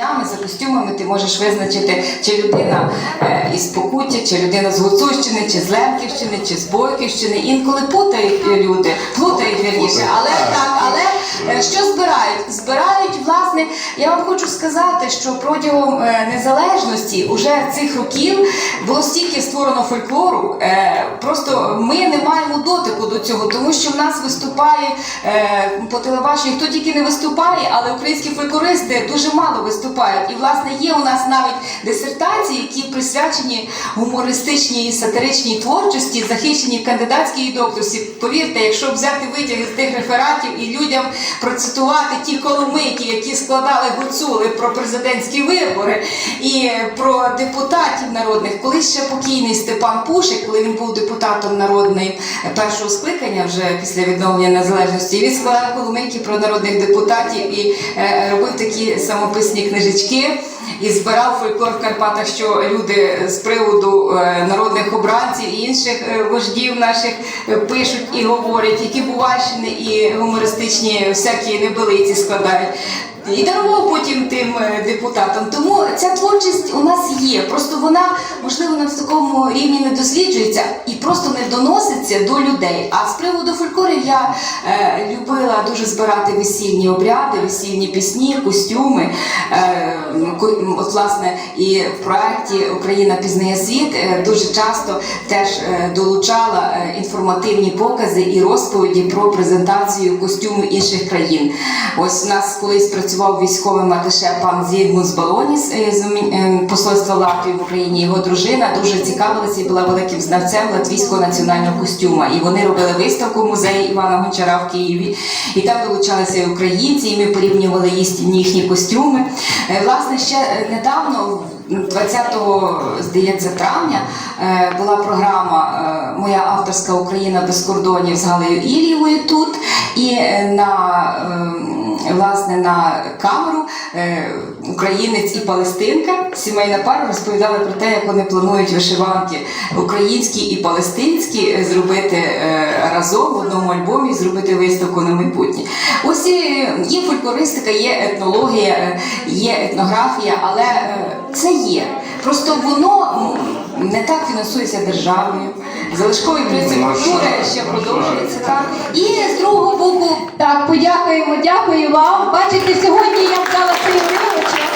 Ями за костюмами ти можеш визначити, чи людина е, із Покуття, чи людина з Гуцульщини, чи з Лемківщини, чи з Бойківщини. Інколи путають люди, плутають вірніше. Але так, але е, що збирають? Збирають, власне, я вам хочу сказати, що протягом е, незалежності уже цих років було стільки створено фольклору. Е, просто ми не маємо дотику до цього, тому що в нас виступає е, по телебаченню, хто тільки не виступає, але українські фольклористи дуже мало виступають. І власне є у нас навіть дисертації, які присвячені гумористичній сатиричній творчості, захищені кандидатській і. Повірте, якщо взяти витяги з тих рефератів і людям процитувати ті коломийки, які складали гуцули про президентські вибори і про депутатів народних, колись ще покійний Степан Пушик, коли він був депутатом народним першого скликання, вже після відновлення незалежності, він складав коломийки про народних депутатів і е, робив такі самописні книжечки. І збирав фольклор в Карпатах, що люди з приводу е, народних обранців і інших е, вождів наших е, пишуть і говорять, які бувальщини і гумористичні всякі небилиці складають. І дарував потім тим е, депутатам. Тому ця творчість у нас є. Просто вона, можливо, на такому рівні не досліджується і просто не доноситься до людей. А з приводу фольклорів я е, любила дуже збирати весільні обряди, весільні пісні, костюми. Е, от, власне, і в проєкті Україна пізнає світ е, дуже часто теж е, долучала інформативні покази і розповіді про презентацію костюму інших країн. Ось у нас колись працював військовим аташе пан Зігмунд Балоніс е, з е, посольства Латвії в Україні. Його дружина дуже цікавилася і була великим знавцем латвійського національного костюма. І вони робили виставку в музеї Івана Гончара в Києві. І там долучалися українці, і ми порівнювали їхні, костюми. Е, Власне, ще недавно. 20 здається травня була програма Моя авторська Україна без кордонів з Галею Ілієвою тут. І на власне на камеру е, українець і палестинка, сімейна пара розповідали про те, як вони планують вишиванки українські і палестинські е, зробити е, разом в одному альбомі, зробити виставку на майбутнє. Ось е, є фольклористика, є етнологія, е, є етнографія, але е, це є. Просто воно не так фінансується державою. Залишковий принцип культури ще продовжується. Так. І з другого боку, Так, подякуємо, дякую вам. Бачите, сьогодні я вдала уривочок.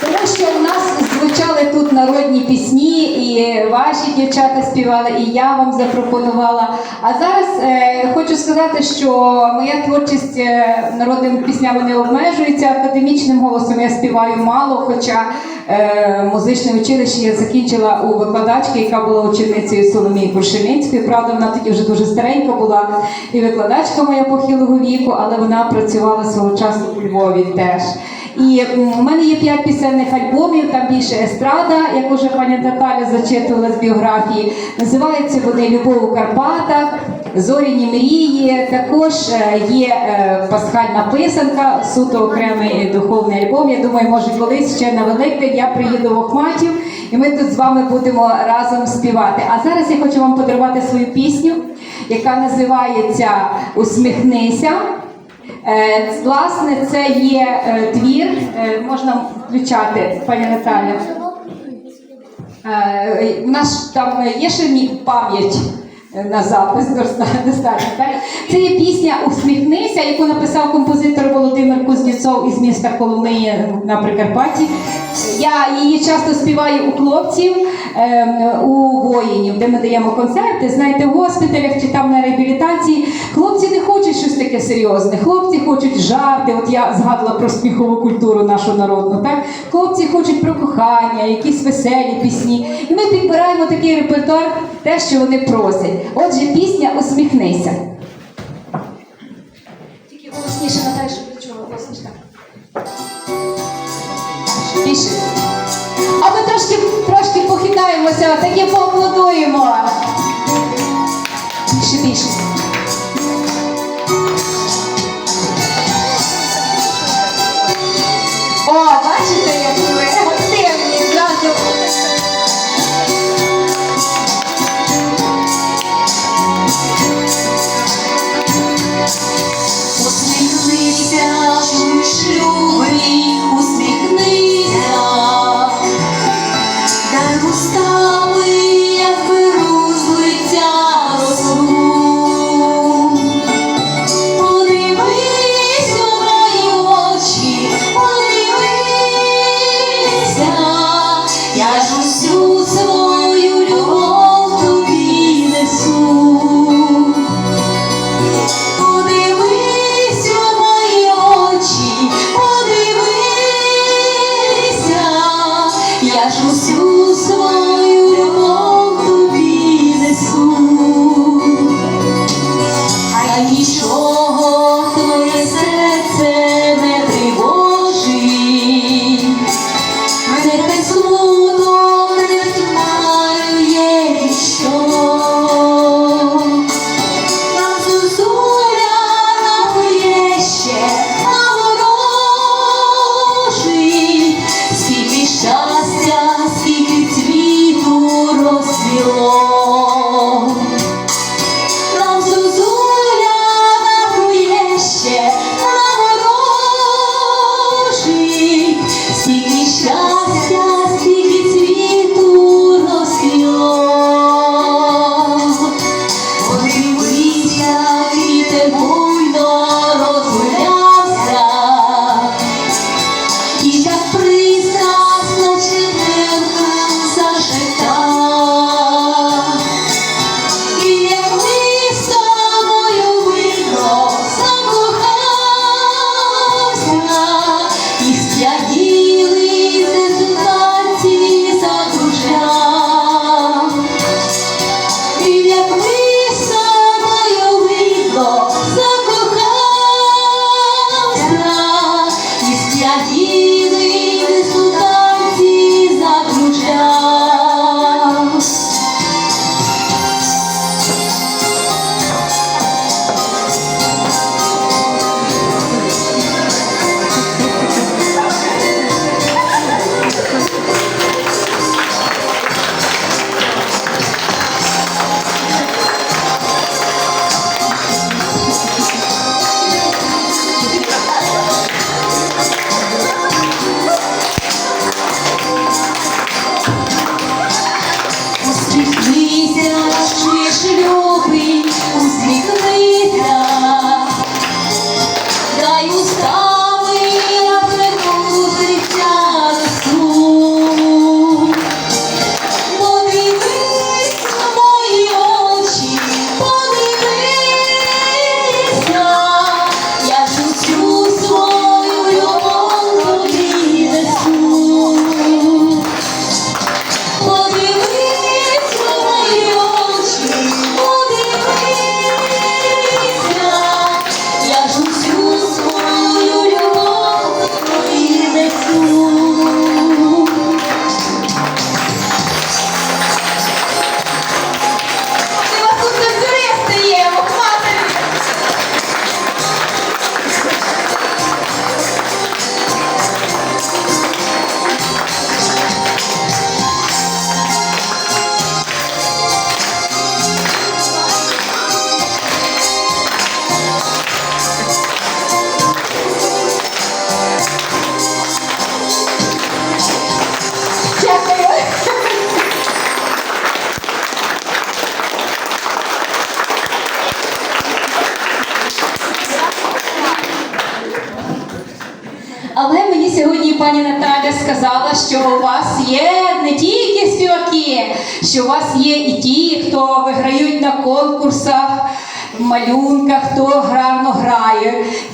Тому що у нас звучали тут народні пісні, і ваші дівчата співали, і я вам запропонувала. А зараз е, хочу сказати, що моя творчість е, народними піснями не обмежується. Академічним голосом я співаю мало, хоча е, музичне училище я закінчила у викладачки, яка була ученицею Соломії Куршемінської. Правда, вона тоді вже дуже старенька була і викладачка моя похилого віку, але вона працювала свого часу у Львові теж. І у мене є п'ять пісенних альбомів, там більше естрада, як уже пані Наталя зачитувала з біографії. Називаються вони Любов у Карпатах, Зоряні мрії. Також е, є е, пасхальна писанка, суто окремий духовний альбом. Я думаю, може колись ще на Великдень я приїду в Охматів, і ми тут з вами будемо разом співати. А зараз я хочу вам подарувати свою пісню, яка називається Усміхнися. Е, Власне, це є е, твір, е, можна включати, пані Наталя. У нас там є ще пам'ять на запис достатньо. Це є пісня Усміхнися, яку написав композитор Володимир Кузнєцов із міста Коломиї на Прикарпатті. Я її часто співаю у хлопців, ем, у воїнів, де ми даємо концерти, знаєте, в госпіталях чи там на реабілітації. Хлопці таке серйозне. Хлопці хочуть жарти. От я згадувала про сміхову культуру нашу народну. Так? Хлопці хочуть про кохання, якісь веселі пісні. І ми підбираємо такий репертуар, те, що вони просять. Отже, пісня Усміхнися. Тільки голосніше Наталя, щоб ви чули, голосніше так. Більше. А ми трошки, трошки похитаємося, таке поаплодуємо. Більше, більше. God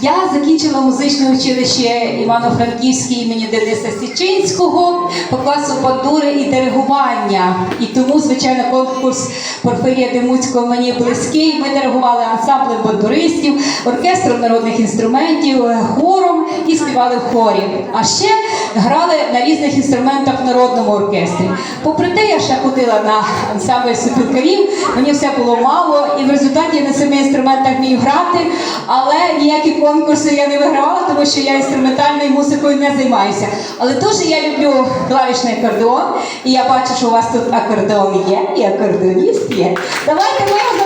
Yeah. Закінчила музичне училище Івано-Франківське імені Дениса Січинського по класу бандури і диригування. І тому, звичайно, конкурс Порфирія Демуцького мені близький. Ми диригували ансамблем бандуристів, оркестром народних інструментів, хором і співали в хорі. А ще грали на різних інструментах в народному оркестрі. Попри те, я ще ходила на ансамбль супілкарів, мені все було мало, і в результаті я на семи інструментах вмію грати, але ніякі конкурси я не вигравала, тому що я інструментальною музикою не займаюся. Але дуже я люблю клавішний акордеон, і я бачу, що у вас тут акордеон є, і акордеоніст є. Давайте ми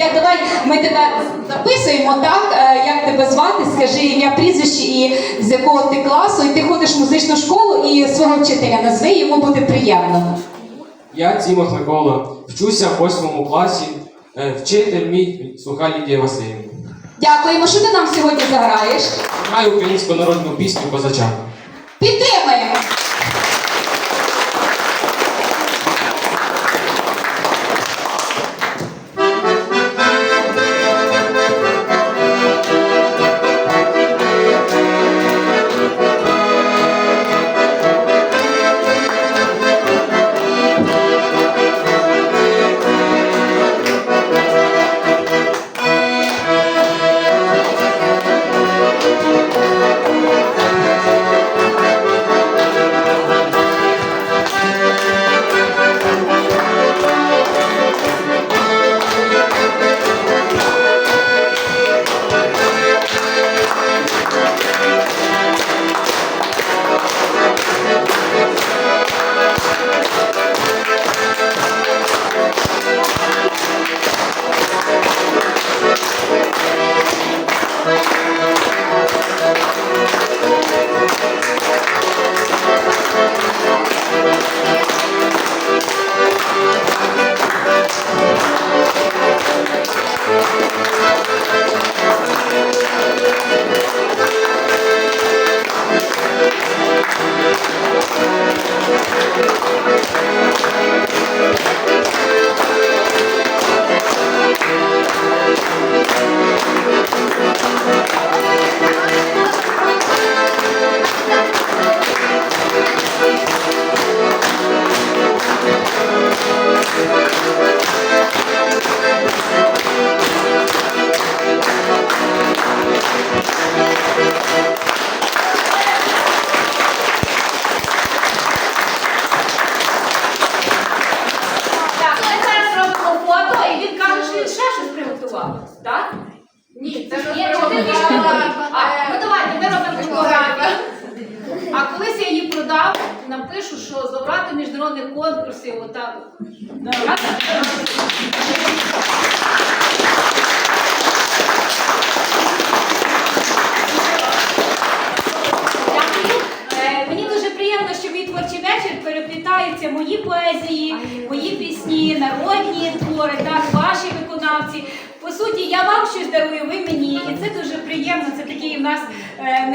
Я давай ми тебе записуємо так, е, як тебе звати, скажи ім'я прізвище і з якого ти класу, і ти ходиш в музичну школу і свого вчителя назви, йому буде приємно. Я Тімох Микола, вчуся в восьмому класі. Е, Вчитель мій Суха Лідія Васильівна. Дякуємо, що ти нам сьогодні заграєш. Граю українську народну пісню Козачата. Підтримаємо!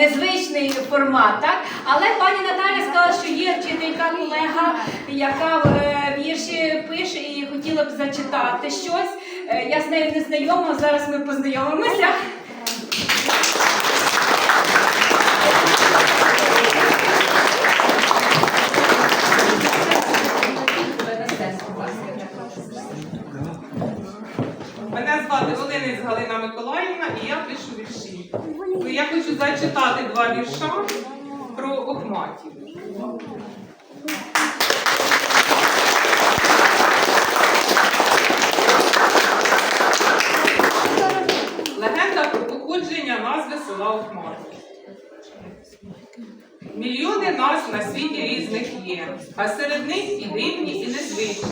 Незвичний формат. Так? Але пані Наталя сказала, що є вчителька колега, яка е, вірші пише і хотіла б зачитати щось. Е, я з нею не знайома, зараз ми познайомимося. Мене звати Волинець Галина Миколаївна і я пишу вірші. Хочу зачитати два вірша про охматів. Легенда про походження назви села Охматів. Мільйони назв на світі різних є, а серед них і дивні, і незвичні.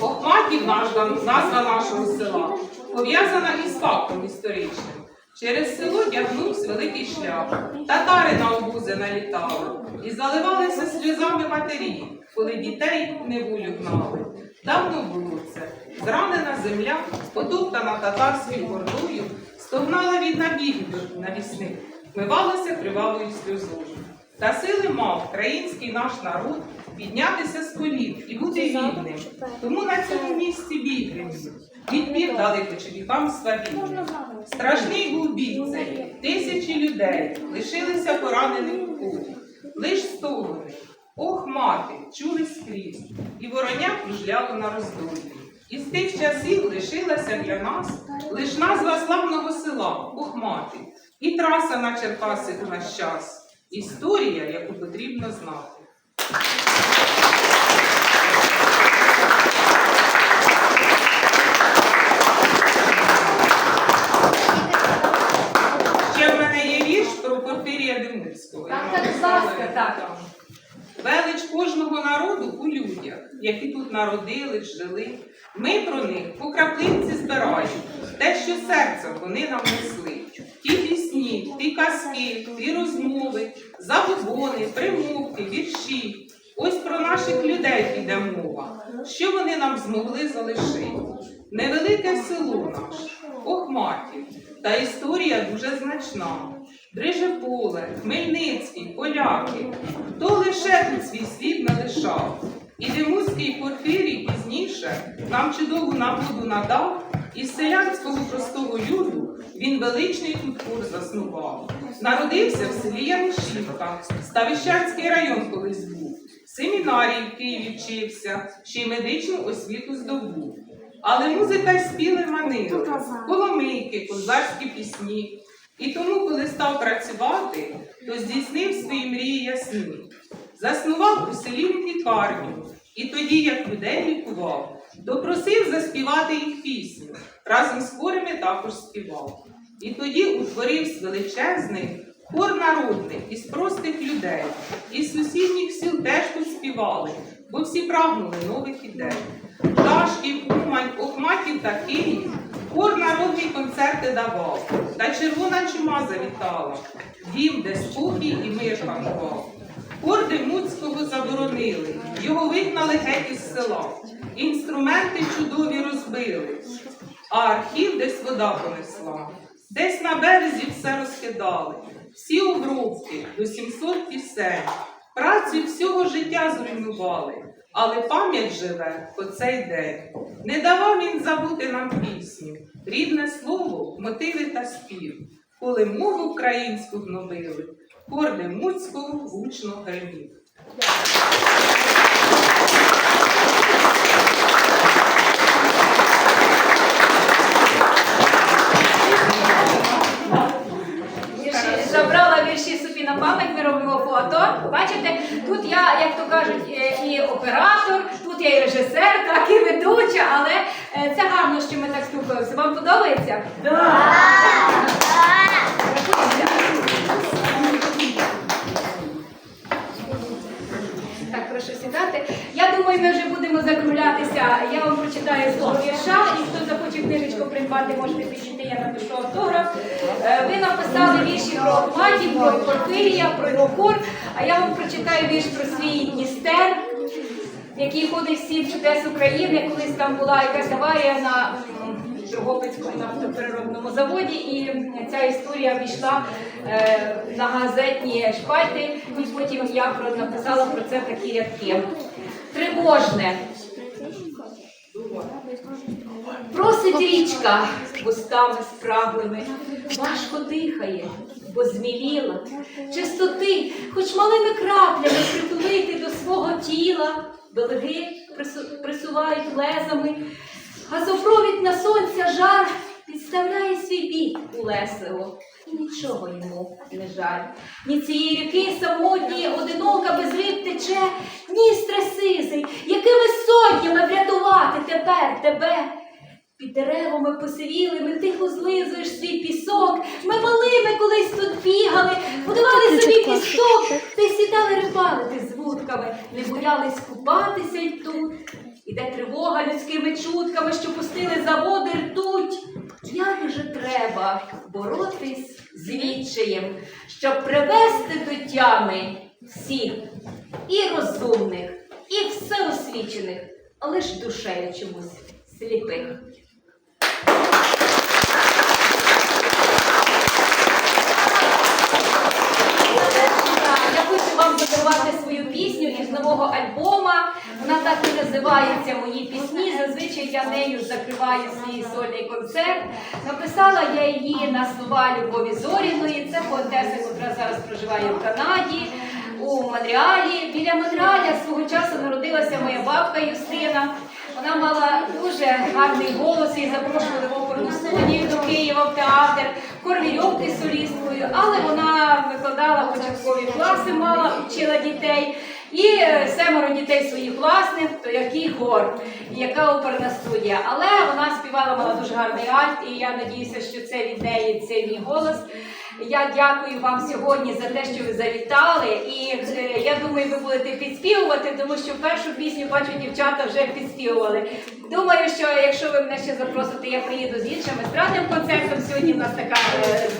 Охматів назва нашого села пов'язана із фактом історичним. Через село тягнувся великий шлях. Татари на обузи налітали і заливалися сльозами матері, коли дітей в неволю гнали. Давно було це. Зранена земля, потоптана татарською гордою, стогнала від набігів навісних, вмивалася кривавою сльозою. Та сили мав український наш народ піднятися з колін і бути вільним. Тому на цьому місці бій гримів. Відбір дали кочевікам свавіллю. Страшний був бій цей. Тисячі людей лишилися поранених у полі. Лиш стогони. Ох, мати, чули скрізь, і вороня кружляло на роздолі. Із тих часів лишилася для нас лиш назва славного села Охмати і траса на Черкаси у наш час. Історія, яку потрібно знати. Ще в мене є вірш про Порфирія Демницького. Так, так, будь ласка, так. Велич кожного народу у людях, які тут народились, жили. Ми про них по краплинці збираємо те, що серцем вони нам несли. Ті казки, ті розмови, забобони, примовки, вірші. Ось про наших людей піде мова. Що вони нам змогли залишити? Невелике село наше, Охматів, та історія дуже значна. Бриже-поле, Хмельницький, поляки. Хто лише тут свій слід не лишав? І Демуцький Порфирій пізніше нам чудову нагоду надав, і з селянського простого люду він величний тут хор заснував. Народився в селі Янишівка, Ставищанський район колись був. В семінарії в Києві вчився, ще й медичну освіту здобув. Але музика й співи манили, коломийки, козацькі пісні. І тому, коли став працювати, то здійснив свої мрії ясні. Заснував у селі лікарню, і тоді, як людей лікував, допросив заспівати їх пісню. Разом з хворими також співав. І тоді утворився величезний хор народний із простих людей. Із сусідніх сіл теж тут співали, бо всі прагнули нових ідей. Дашків, Умань, Охматів та Київ хор народні концерти давав, та червона чума завітала, дім, де спокій і мир панував. Хор Демуцького заборонили, його вигнали геть із села, інструменти чудові розбили, а архів десь вода понесла. Десь на березі все розкидали, всі обробки до 700 пісень, праці всього життя зруйнували, але пам'ять живе по цей день. Не давав він забути нам пісню, рідне слово, мотиви та спів, коли мову українську гнобили, хор Демуцького гучно гримів. Забрала вірші собі на пам'ять, ми робимо фото. Бачите, тут я, як то кажуть, е, і оператор, тут я і режисер, так і ведуча, але е, це гарно, що ми так спілкуємося. Вам подобається? Так, прошу сідати. Я думаю, ми вже будемо закруглятися. Я вам прочитаю слово вірша, і хто захоче книжечку придбати, можете підійти, я напишу автограф. Е, Ви написали вірші про матір, про Порфирія, про Ірокур, а я вам прочитаю вірш про свій Дністер, який ходить всім чудес України. Колись там була якась аварія на Дрогобицькому нафтопереробному заводі, і ця історія війшла е, на газетні шпальти, і потім я написала про це такі рядки. Тривожне. Просить річка вустами спраглими, важко дихає, бо зміліла. Чистоти, хоч малими краплями притулити до свого тіла, прису- присувають лезами, газопровід на сонця жар підставляє свій бік у лесиво. І нічого йому не жаль. Ні цієї ріки самотньої, одинока без риб тече, ні стресизий, якими сотнями врятувати тепер тебе. Під деревами посивілими тихо злизуєш свій пісок. Ми малими колись тут бігали, подавали собі пісок, та й сідали рибалити з вудками, не боялись купатися й тут. Іде тривога людськими чутками, що пустили за води ртуть. Як же треба боротись з відчаєм, щоб привести до тями всіх і розумних, і всеосвічених, але ж душею чомусь сліпих. Я хочу вам із нового альбома. Вона так і називається Мої пісні. Зазвичай я нею закриваю свій сольний концерт. Написала я її на слова Любові Зоріної. Це поетеса, яка зараз проживає в Канаді. У Монреалі. Біля Монреаля свого часу народилася моя бабка Юстина. Вона мала дуже гарний голос і запрошували в оперну студію до Києва в театр, хор вірьовки з солісткою, але вона викладала початкові класи, мала, вчила дітей. І е, семеро дітей своїх власних, то який хор, яка оперна студія. Але вона співала, мала дуже гарний альт, і я надіюся, що це від неї цей мій голос. Я дякую вам сьогодні за те, що ви завітали. І е, я думаю, ви будете підспівувати, тому що першу пісню бачу, дівчата вже підспівували. Думаю, що якщо ви мене ще запросите, я приїду з іншим естрадним концертом. Сьогодні в нас така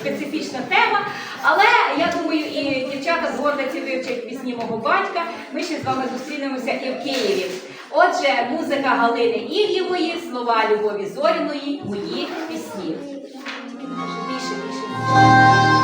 специфічна тема. Але я думаю, і дівчата з гордості вивчать пісні мого батька. Ми ще з вами зустрінемося і в Києві. Отже, музика Галини Ів'євої, слова Любові Зоріної, мої пісні. Тільки більше, більше.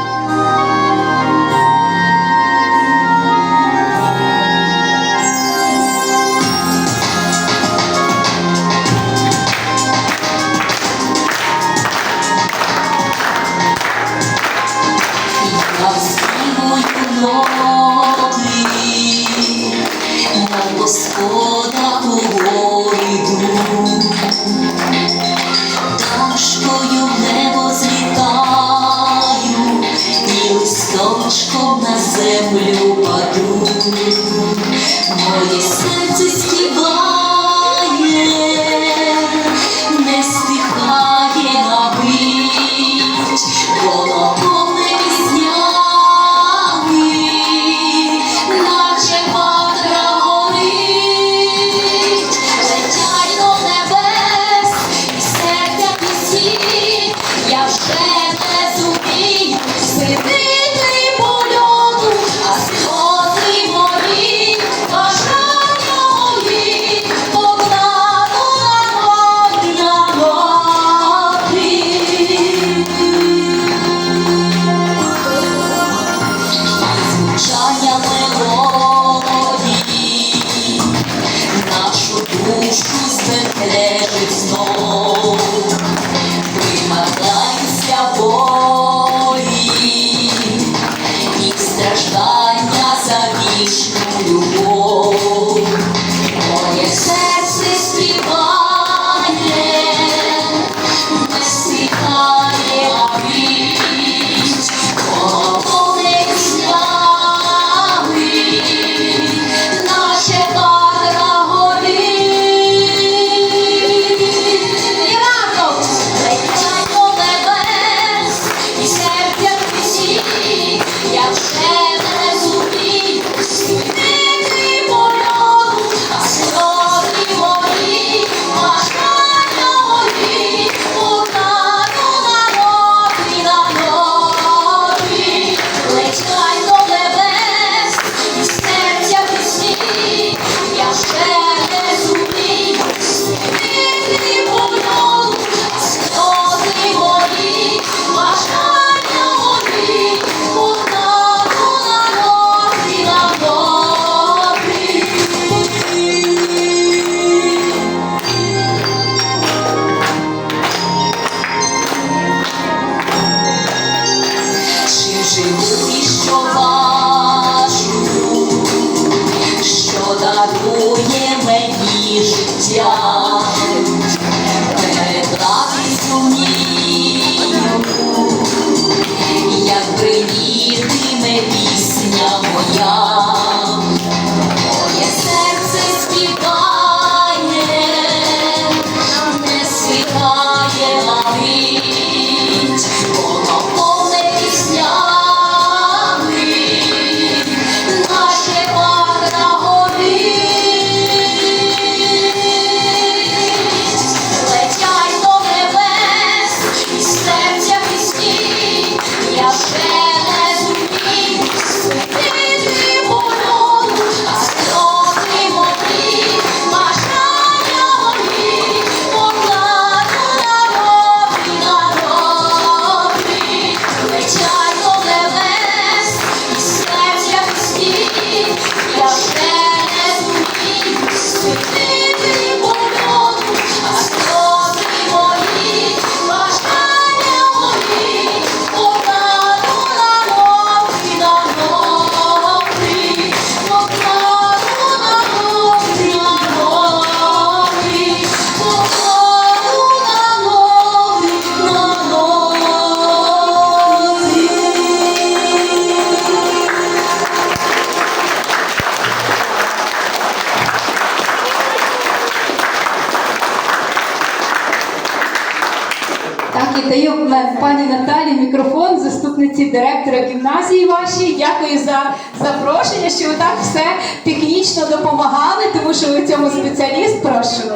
Гімназії вашій. Дякую за запрошення, що ви так все технічно допомагали, тому що ви в цьому спеціаліст. Прошу.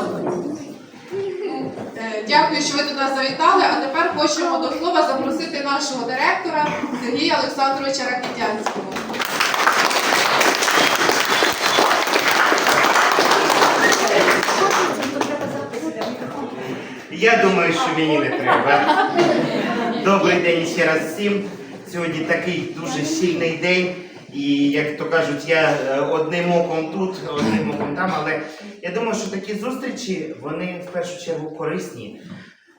Е, Дякую, що ви до нас завітали. А тепер хочемо до слова запросити нашого директора Сергія Олександровича Ракитянського. Я думаю, що мені не треба. Добрий день ще раз всім. Сьогодні такий дуже сильний день. І як то кажуть, я е, одним оком тут, одним оком там, але я думаю, що такі зустрічі вони в першу чергу корисні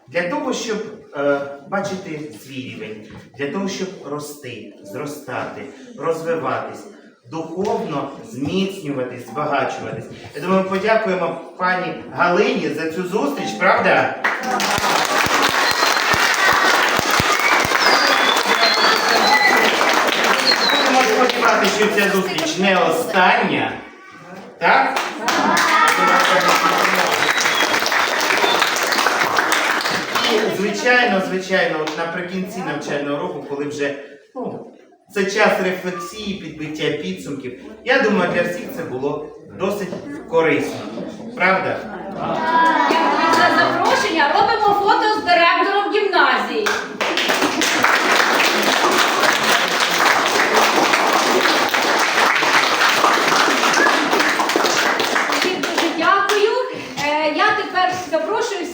для того, щоб е, бачити свій рівень, для того, щоб рости, зростати, розвиватись, духовно зміцнюватись, збагачуватись. Я думаю, подякуємо пані Галині за цю зустріч, правда? Будемо сподіватися, що ця зустріч не остання. Так? І, звичайно, звичайно, от наприкінці навчального року, коли вже ну, це час рефлексії, підбиття підсумків, я думаю, для всіх це було досить корисно. Правда? Дякую за запрошення. Робимо фото з директором гімназії.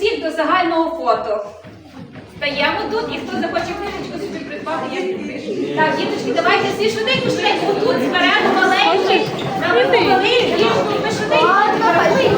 всіх до загального фото. Стаємо тут і хто захоче книжечку собі придбати, я книжку. Так, діточки, давайте всі швиденько, швиденько тут зберемо маленький, намикували, і ми швиденько.